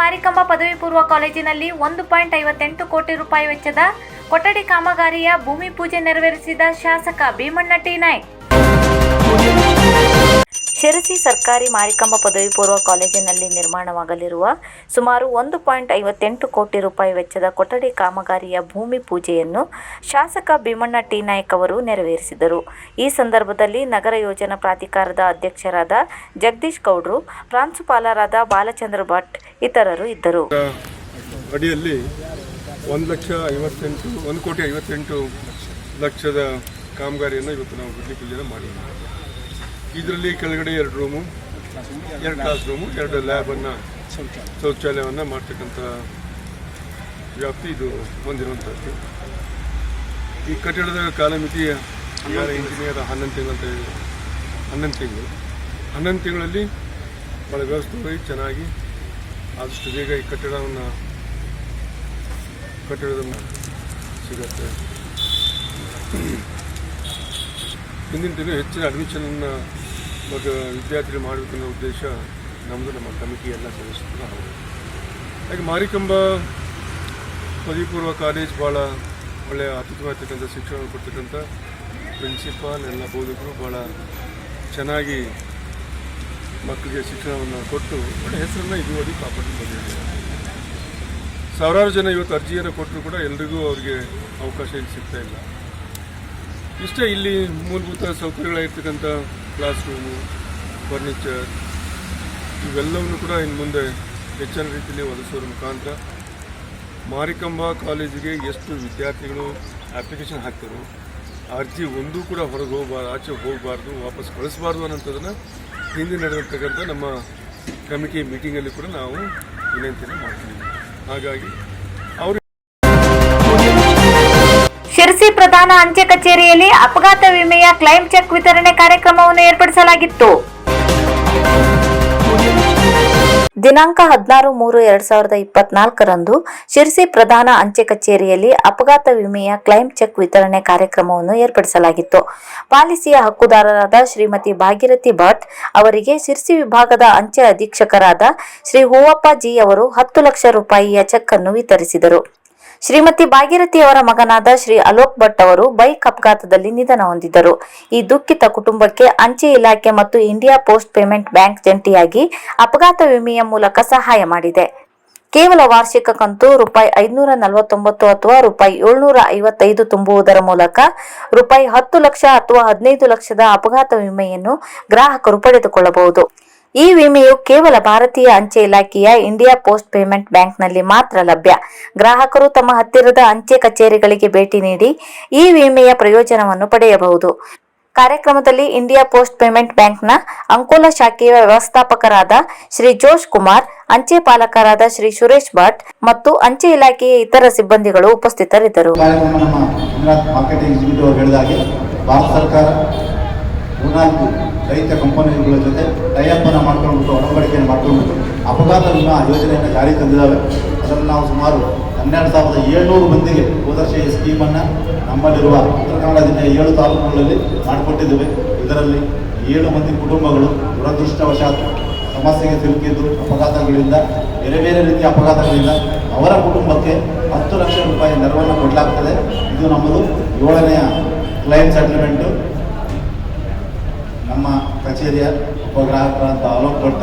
ಮಾರಿಕಂಬ ಪದವಿ ಪೂರ್ವ ಕಾಲೇಜಿನಲ್ಲಿ ಒಂದು ಪಾಯಿಂಟ್ ಐವತ್ತೆಂಟು ಕೋಟಿ ರೂಪಾಯಿ ವೆಚ್ಚದ ಕೊಠಡಿ ಕಾಮಗಾರಿಯ ಭೂಮಿ ಪೂಜೆ ನೆರವೇರಿಸಿದ ಶಾಸಕ ಭೀಮಣ್ಣ ಟಿ ನಾಯ್ಕ್. ಶಿರಸಿ ಸರ್ಕಾರಿ ಮಾರಿಕಂಬ ಪದವಿ ಪೂರ್ವ ಕಾಲೇಜಿನಲ್ಲಿ ನಿರ್ಮಾಣವಾಗಲಿರುವ ಸುಮಾರು ಒಂದು ಪಾಯಿಂಟ್ ಐವತ್ತೆಂಟು ಕೋಟಿ ರೂಪಾಯಿ ವೆಚ್ಚದ ಕೊಠಡಿ ಕಾಮಗಾರಿಯ ಭೂಮಿ ಪೂಜೆಯನ್ನು ಶಾಸಕ ಭೀಮಣ್ಣ ಟಿ ನಾಯಕ್ ಅವರು ನೆರವೇರಿಸಿದರು. ಈ ಸಂದರ್ಭದಲ್ಲಿ ನಗರ ಯೋಜನಾ ಪ್ರಾಧಿಕಾರದ ಅಧ್ಯಕ್ಷರಾದ ಜಗದೀಶ್ ಗೌಡ್ರು, ಪ್ರಾಂಶುಪಾಲರಾದ ಬಾಲಚಂದ್ರ ಭಟ್ ಇತರರು ಇದ್ದರು. ಅಡಿಯಲ್ಲಿ ಒಂದು ಕೋಟಿ ಐವತ್ತೆಂಟು ಲಕ್ಷದ ಕಾಮಗಾರಿಯನ್ನು ಇವತ್ತು ನಾವು ಭೂಮಿ ಪೂಜೆ ಮಾಡಿದ್ದೀವಿ. ಇದರಲ್ಲಿ ಕೆಳಗಡೆ ಎರಡು ರೂಮು ಎರಡು ಕ್ಲಾಸ್ ರೂಮು ಎರಡು ಲ್ಯಾಬನ್ನು ಶೌಚಾಲಯವನ್ನು ಮಾಡ್ತಕ್ಕಂಥ ವ್ಯಾಪ್ತಿ ಇದು ಹೊಂದಿರುವಂಥದ್ದು ಈ ಕಟ್ಟಡದ ಕಾಲಮಿತಿ ಯಾರ ಇಂಜಿನಿಯರ್ ಹನ್ನೊಂದು ತಿಂಗಳು ಅಂತ ಹೇಳಿದ್ರು. ಹನ್ನೊಂದು ತಿಂಗಳು. ಹನ್ನೊಂದು ತಿಂಗಳಲ್ಲಿ ಭಾಳ ಹೋಗಿ ಚೆನ್ನಾಗಿ ಆದಷ್ಟು ಬೇಗ ಈ ಕಟ್ಟಡವನ್ನು ಕಟ್ಟಡದನ್ನು ಸಿಗತ್ತೆ. ಹಿಂದಿನ ದಿನ ಹೆಚ್ಚಿನ ಅಡ್ಮಿಷನನ್ನು ಮತ್ತು ವಿದ್ಯಾರ್ಥಿಗಳು ಮಾಡಬೇಕನ್ನೋ ಉದ್ದೇಶ ನಮ್ಮದು ನಮ್ಮ ಕಮಿಟಿ ಎಲ್ಲ ಸದಸ್ಯರು ಹೌದು ಹಾಗೆ ಮಾರಿಕಂಬ ಪದವಿಪೂರ್ವ ಕಾಲೇಜ್ ಭಾಳ ಒಳ್ಳೆಯ ಅತ್ಯುತ್ತಮವಾಗಿರ್ತಕ್ಕಂಥ ಶಿಕ್ಷಣ ಕೊಡ್ತಕ್ಕಂಥ ಪ್ರಿನ್ಸಿಪಾಲ್ ಎಲ್ಲ ಬೋಧಕರು ಭಾಳ ಚೆನ್ನಾಗಿ ಮಕ್ಕಳಿಗೆ ಶಿಕ್ಷಣವನ್ನು ಕೊಟ್ಟು ಒಳ್ಳೆ ಹೆಸರನ್ನು ಇದುವರೆಗೆ ಕಾಪಾಡಿ ಬಂದಿದೆ ಸಾವಿರಾರು ಜನ ಇವತ್ತು ಅರ್ಜಿಯನ್ನು ಕೊಟ್ಟರು ಕೂಡ ಎಲ್ರಿಗೂ ಅವರಿಗೆ ಅವಕಾಶ ಇಲ್ಲಿ ಸಿಗ್ತಾ ಇಲ್ಲ. ಇಷ್ಟೇ, ಇಲ್ಲಿ ಮೂಲಭೂತ ಸೌಕರ್ಯಗಳಾಗಿರ್ತಕ್ಕಂಥ ಕ್ಲಾಸ್ ರೂಮು ಫರ್ನಿಚರ್ ಇವೆಲ್ಲವನ್ನು ಕೂಡ ಇನ್ನು ಮುಂದೆ ಹೆಚ್ಚಿನ ರೀತಿಯಲ್ಲಿ ಒದಗಿಸೋದ್ರ ಮುಖಾಂತರ ಮಾರಿಕಂಬ ಕಾಲೇಜಿಗೆ ಎಷ್ಟು ವಿದ್ಯಾರ್ಥಿಗಳು ಅಪ್ಲಿಕೇಶನ್ ಹಾಕ್ತಾರೋ, ಅರ್ಜಿ ಒಂದೂ ಕೂಡ ಹೊರಗೆ ಹೋಗಬಾರ್ದು ಆಚೆ ಹೋಗಬಾರ್ದು, ವಾಪಸ್ ಕಳಿಸಬಾರ್ದು ಅನ್ನೋಂಥದ್ದನ್ನು ಹಿಂದೆ ನಡೆದಿರ್ತಕ್ಕಂಥ ನಮ್ಮ ಕಮಿಟಿ ಮೀಟಿಂಗಲ್ಲಿ ಕೂಡ ನಾವು ವಿನಂತಿಯನ್ನು ಮಾಡ್ತೀವಿ. ಹಾಗಾಗಿ ಶಿರಸಿ ಪ್ರಧಾನ ಅಂಚೆ ಕಚೇರಿಯಲ್ಲಿ ಅಪಘಾತ ವಿಮೆಯ ಕ್ಲೈಮ್ ಚೆಕ್ ವಿತರಣೆ ಕಾರ್ಯಕ್ರಮವನ್ನು ಏರ್ಪಡಿಸಲಾಗಿತ್ತು. ದಿನಾಂಕ ಹದಿನಾರು ಮೂರು ಎರಡ್ ಸಾವಿರದ ಇಪ್ಪತ್ನಾಲ್ಕರಂದು ಶಿರಸಿ ಪ್ರಧಾನ ಅಂಚೆ ಕಚೇರಿಯಲ್ಲಿ ಅಪಘಾತ ವಿಮೆಯ ಕ್ಲೈಮ್ ಚೆಕ್ ವಿತರಣೆ ಕಾರ್ಯಕ್ರಮವನ್ನು ಏರ್ಪಡಿಸಲಾಗಿತ್ತು. ಪಾಲಿಸಿಯ ಹಕ್ಕುದಾರರಾದ ಶ್ರೀಮತಿ ಭಾಗಿರಥಿ ಭಟ್ ಅವರಿಗೆ ಶಿರಸಿ ವಿಭಾಗದ ಅಂಚೆ ಅಧೀಕ್ಷಕರಾದ ಶ್ರೀ ಹೂವಪ್ಪ ಜಿ ಅವರು ಹತ್ತು ಲಕ್ಷ ರೂಪಾಯಿಯ ಚೆಕ್ ಅನ್ನು ವಿತರಿಸಿದರು. ಶ್ರೀಮತಿ ಭಾಗೀರಥಿ ಅವರ ಮಗನಾದ ಶ್ರೀ ಅಲೋಕ್ ಭಟ್ ಅವರು ಬೈಕ್ ಅಪಘಾತದಲ್ಲಿ ನಿಧನ ಹೊಂದಿದ್ದರು. ಈ ದುಃಖಿತ ಕುಟುಂಬಕ್ಕೆ ಅಂಚೆ ಇಲಾಖೆ ಮತ್ತು ಇಂಡಿಯಾ ಪೋಸ್ಟ್ ಪೇಮೆಂಟ್ ಬ್ಯಾಂಕ್ ಜಂಟಿಯಾಗಿ ಅಪಘಾತ ವಿಮೆಯ ಮೂಲಕ ಸಹಾಯ ಮಾಡಿದೆ. ಕೇವಲ ವಾರ್ಷಿಕ ಕಂತು ರೂಪಾಯಿ ಐದುನೂರ ನಲವತ್ತೊಂಬತ್ತು ಅಥವಾ ರೂಪಾಯಿ ಏಳ್ನೂರ ಐವತ್ತೈದು ತುಂಬುವುದರ ಮೂಲಕ ರೂಪಾಯಿ ಹತ್ತು ಲಕ್ಷ ಅಥವಾ ಹದಿನೈದು ಲಕ್ಷದ ಅಪಘಾತ ವಿಮೆಯನ್ನು ಗ್ರಾಹಕರು ಪಡೆದುಕೊಳ್ಳಬಹುದು. ಈ ವಿಮೆಯು ಕೇವಲ ಭಾರತೀಯ ಅಂಚೆ ಇಲಾಖೆಯ ಇಂಡಿಯಾ ಪೋಸ್ಟ್ ಪೇಮೆಂಟ್ ಬ್ಯಾಂಕ್ನಲ್ಲಿ ಮಾತ್ರ ಲಭ್ಯ. ಗ್ರಾಹಕರು ತಮ್ಮ ಹತ್ತಿರದ ಅಂಚೆ ಕಚೇರಿಗಳಿಗೆ ಭೇಟಿ ನೀಡಿ ಈ ವಿಮೆಯ ಪ್ರಯೋಜನವನ್ನು ಪಡೆಯಬಹುದು. ಕಾರ್ಯಕ್ರಮದಲ್ಲಿ ಇಂಡಿಯಾ ಪೋಸ್ಟ್ ಪೇಮೆಂಟ್ ಬ್ಯಾಂಕ್ನ ಅಂಕೋಲ ಶಾಖೆಯ ವ್ಯವಸ್ಥಾಪಕರಾದ ಶ್ರೀ ಜೋಶ್ ಕುಮಾರ್, ಅಂಚೆ ಪಾಲಕರಾದ ಶ್ರೀ ಸುರೇಶ್ ಭಟ್ ಮತ್ತು ಅಂಚೆ ಇಲಾಖೆಯ ಇತರ ಸಿಬ್ಬಂದಿಗಳು ಉಪಸ್ಥಿತರಿದ್ದರು. ಭಾರತ ಸರ್ಕಾರ ಮೂರ್ನಾಲ್ಕು ರೈತ ಕಂಪನಿಗಳ ಜೊತೆ ಟೈಅಪ್ಪನ್ನು ಮಾಡ್ಕೊಂಡ್ಬಿಟ್ಟು ಒಡಂಬಡಿಕೆಯನ್ನು ಮಾಡ್ಕೊಂಡ್ಬಿಟ್ಟು ಅಪಘಾತ ವಿಮಾ ಯೋಜನೆಯನ್ನು ಜಾರಿ ತಂದಿದ್ದಾವೆ ಅದರಲ್ಲಿ ನಾವು ಸುಮಾರು ಹನ್ನೆರಡು ಸಾವಿರದ ಏಳ್ನೂರು ಮಂದಿಗೆ ಹೋದರ್ಶ ಈ ಸ್ಕೀಮನ್ನು ನಮ್ಮಲ್ಲಿರುವ ಉತ್ತರ ಕನ್ನಡ ಜಿಲ್ಲೆಯ ಏಳು ತಾಲೂಕುಗಳಲ್ಲಿ ಮಾಡಿಕೊಟ್ಟಿದ್ದೇವೆ. ಇದರಲ್ಲಿ ಏಳು ಮಂದಿ ಕುಟುಂಬಗಳು ದುರದೃಷ್ಟವಶಾತ್ ಸಮಸ್ಯೆಗೆ ಸಿಲುಕಿದ್ದು, ಅಪಘಾತಗಳಿಂದ, ಬೇರೆ ಬೇರೆ ರೀತಿಯ ಅಪಘಾತಗಳಿಂದ ಅವರ ಕುಟುಂಬಕ್ಕೆ ಹತ್ತು ಲಕ್ಷ ರೂಪಾಯಿ ನೆರವನ್ನು ಕೊಡಲಾಗ್ತದೆ. ಇದು ನಮ್ಮದು ಏಳನೆಯ ಕ್ಲೈಮ್ ಸೆಟಲ್ಮೆಂಟು. ನಮ್ಮ ಕಚೇರಿಯ ಉಪಗ್ರಾಹಕರಾದ ಅಲೋಕ್ ಭಟ್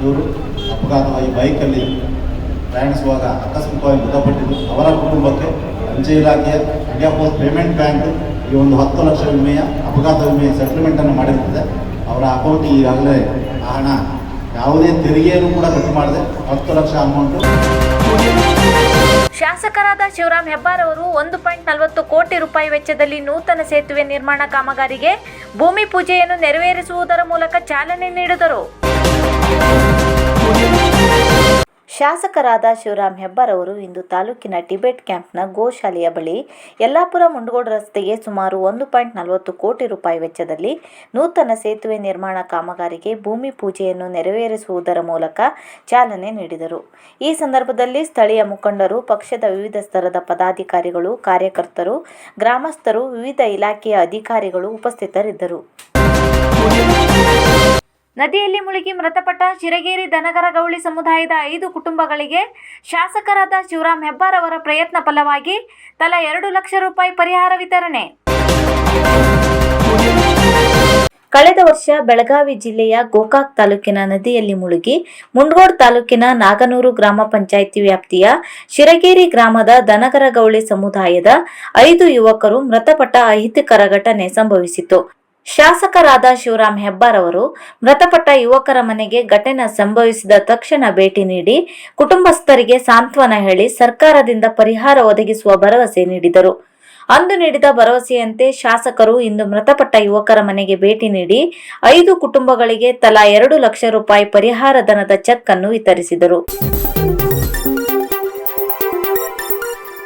ಇವರು ಅಪಘಾತವಾಗಿ ಬೈಕಲ್ಲಿ ಪ್ರಯಾಣಿಸುವಾಗ ಆಕಸ್ಮಿಕವಾಗಿ ಮೃತಪಟ್ಟಿದ್ದು. ಅವರ ಕುಟುಂಬಕ್ಕೆ ಅಂಚೆ ಇಲಾಖೆಯ ಇಂಡಿಯಾ ಪೋಸ್ಟ್ ಪೇಮೆಂಟ್ ಬ್ಯಾಂಕ್ ಈ ಒಂದು ಹತ್ತು ಲಕ್ಷ ವಿಮೆಯ ಅಪಘಾತ ವಿಮೆಯ ಸೆಟಲ್ಮೆಂಟನ್ನು ಮಾಡಿರ್ತದೆ ಅವರ ಅಕೌಂಟ್ ಈಗಾಗಲೇ ಆ ಹಣ ಯಾವುದೇ ತೆರಿಗೆಯನ್ನು ಕೂಡ ಕಟ್ ಮಾಡಿದೆ ಹತ್ತು ಲಕ್ಷ ಅಮೌಂಟು ಶಾಸಕರಾದ ಶಿವರಾಮ್ ಹೆಬ್ಬಾರ್ ಅವರು ಒಂದು ಪಾಯಿಂಟ್ ನಲವತ್ತು ಕೋಟಿ ರೂಪಾಯಿ ವೆಚ್ಚದಲ್ಲಿ ನೂತನ ಸೇತುವೆ ನಿರ್ಮಾಣ ಕಾಮಗಾರಿಗೆ ಭೂಮಿ ಪೂಜೆಯನ್ನು ನೆರವೇರಿಸುವುದರ ಮೂಲಕ ಚಾಲನೆ ನೀಡಿದರು. ಶಾಸಕರಾದ ಶಿವರಾಮ್ ಹೆಬ್ಬಾರವರು ಇಂದು ತಾಲೂಕಿನ ಟಿಬೆಟ್ ಕ್ಯಾಂಪ್ನ ಗೋಶಾಲೆಯ ಬಳಿ ಯಲ್ಲಾಪುರ ಮುಂಡಗೋಡ ರಸ್ತೆಗೆ ಸುಮಾರು ಒಂದು ಪಾಯಿಂಟ್ ನಲವತ್ತು ಕೋಟಿ ರೂಪಾಯಿ ವೆಚ್ಚದಲ್ಲಿ ನೂತನ ಸೇತುವೆ ನಿರ್ಮಾಣ ಕಾಮಗಾರಿಗೆ ಭೂಮಿ ಪೂಜೆಯನ್ನು ನೆರವೇರಿಸುವುದರ ಮೂಲಕ ಚಾಲನೆ ನೀಡಿದರು. ಈ ಸಂದರ್ಭದಲ್ಲಿ ಸ್ಥಳೀಯ ಮುಖಂಡರು, ಪಕ್ಷದ ವಿವಿಧ ಸ್ತರದ ಪದಾಧಿಕಾರಿಗಳು, ಕಾರ್ಯಕರ್ತರು, ಗ್ರಾಮಸ್ಥರು, ವಿವಿಧ ಇಲಾಖೆಯ ಅಧಿಕಾರಿಗಳು ಉಪಸ್ಥಿತರಿದ್ದರು. ನದಿಯಲ್ಲಿ ಮುಳುಗಿ ಮೃತಪಟ್ಟ ಶಿರಗೇರಿ ದನಗರ ಗೌಳಿ ಸಮುದಾಯದ ಐದು ಕುಟುಂಬಗಳಿಗೆ ಶಾಸಕರಾದ ಶಿವರಾಮ್ ಹೆಬ್ಬಾರ್ ಅವರ ಪ್ರಯತ್ನ ಫಲವಾಗಿ ತಲಾ ಎರಡು ಲಕ್ಷ ರೂಪಾಯಿ ಪರಿಹಾರ ವಿತರಣೆ. ಕಳೆದ ವರ್ಷ ಬೆಳಗಾವಿ ಜಿಲ್ಲೆಯ ಗೋಕಾಕ್ ತಾಲೂಕಿನ ನದಿಯಲ್ಲಿ ಮುಳುಗಿ ಮುಂಡಗೋಡ್ ತಾಲೂಕಿನ ನಾಗನೂರು ಗ್ರಾಮ ಪಂಚಾಯಿತಿ ವ್ಯಾಪ್ತಿಯ ಶಿರಗೇರಿ ಗ್ರಾಮದ ದನಗರಗೌಳಿ ಸಮುದಾಯದ ಐದು ಯುವಕರು ಮೃತಪಟ್ಟ ಅಹಿತಕರ ಘಟನೆ ಸಂಭವಿಸಿತು ಶಾಸಕರಾದ ಶಿವರಾಮ್ ಹೆಬ್ಬಾರ್ ಅವರು ಮೃತಪಟ್ಟ ಯುವಕರ ಮನೆಗೆ ಘಟನೆ ಸಂಭವಿಸಿದ ತಕ್ಷಣ ಭೇಟಿ ನೀಡಿ ಕುಟುಂಬಸ್ಥರಿಗೆ ಸಾಂತ್ವನ ಹೇಳಿ ಸರ್ಕಾರದಿಂದ ಪರಿಹಾರ ಒದಗಿಸುವ ಭರವಸೆ ನೀಡಿದರು. ಅಂದು ನೀಡಿದ ಭರವಸೆಯಂತೆ ಶಾಸಕರು ಇಂದು ಮೃತಪಟ್ಟ ಯುವಕರ ಮನೆಗೆ ಭೇಟಿ ನೀಡಿ ಐದು ಕುಟುಂಬಗಳಿಗೆ ತಲಾ ಎರಡು ಲಕ್ಷ ರೂಪಾಯಿ ಪರಿಹಾರ ಧನದ ಚೆಕ್ ಅನ್ನು ವಿತರಿಸಿದರು.